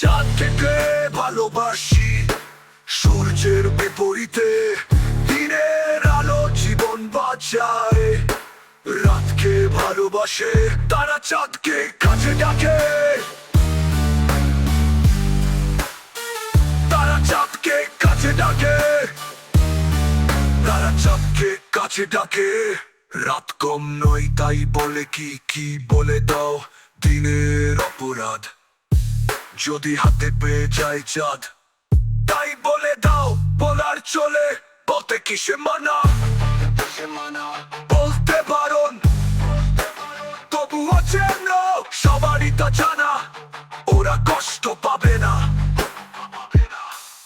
চাঁদকে ভালোবাসি, সূর্যের বিপরীতে দিনের আলো জীবন বাঁচায়। রাতকে ভালোবাসে, তারা চাঁদকে কাছে ডাকে। তারা চাঁদকে কাছে ডাকে। তারা চাঁদকে কাছে ডাকে। রাত কম নয়, তাই বলে কি কি বলে দাও দিনের অপরাধ। যদি হাতে পেয়ে যায় চাঁদ, তাই বলে দাও, বলার চলে। বলতে কিসে মানা? বলতে বারণ তবুও যেন সবারই তা জানা, ওরা কষ্ট পাবে না।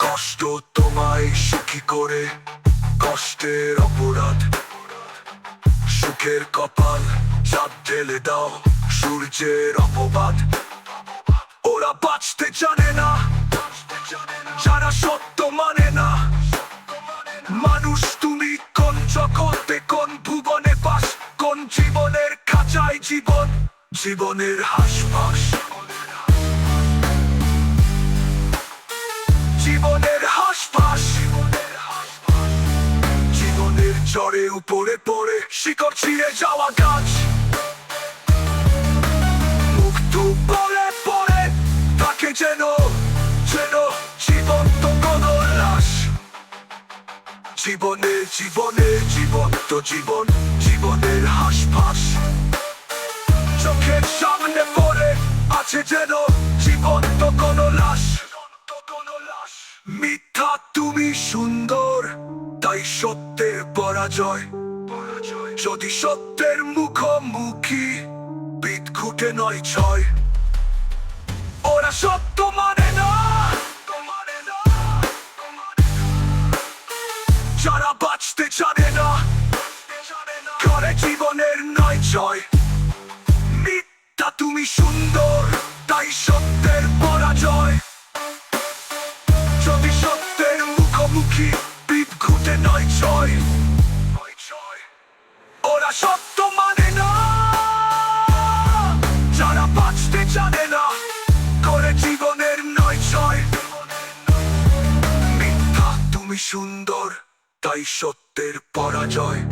কষ্ট তোমায় সুখী করে, কষ্টের অপরাধ। সুখের কপাল চাঁদ ঢেলে দাও, সূর্যের অপবাদ। বাঁচতে জানে না। যারা সত্য মানে না। মানুষ তুমি কোন জগতে, কোন ভুবনে বাস, কোন জীবনের খাঁচায় জীবন, জীবনের হাসপাস জীবনের হাসপাস জীবনের জ্বরে উপরে পড়ে শিকড় ছিঁড়ে যাওয়া গাছ। জীবনে জীবনে জীবন্ত জীবন, জীবনের হাসপাস চোখের সামনে পড়ে আছে যেন জীবন্ত কোন লাশ। মিথ্যা তুমি সুন্দর, তাই সত্যের পরাজয়। যদি সত্যের মুখোমুখি পিঠ খুঁটে নয় ছয়। ওরা সত্য মানে জয় মিথ্যা তুমি সুন্দর, তাই সত্যের পরাজয়। যদি সত্যের মুখোমুখি পিঠ খুঁটে নয় ছয় ওরা সত্য মানে না। যারা বাঁচতে জানে না, করে জীবনের নয় ছয় মিথ্যা তুমি সুন্দর, তাই সত্যের পরাজয়।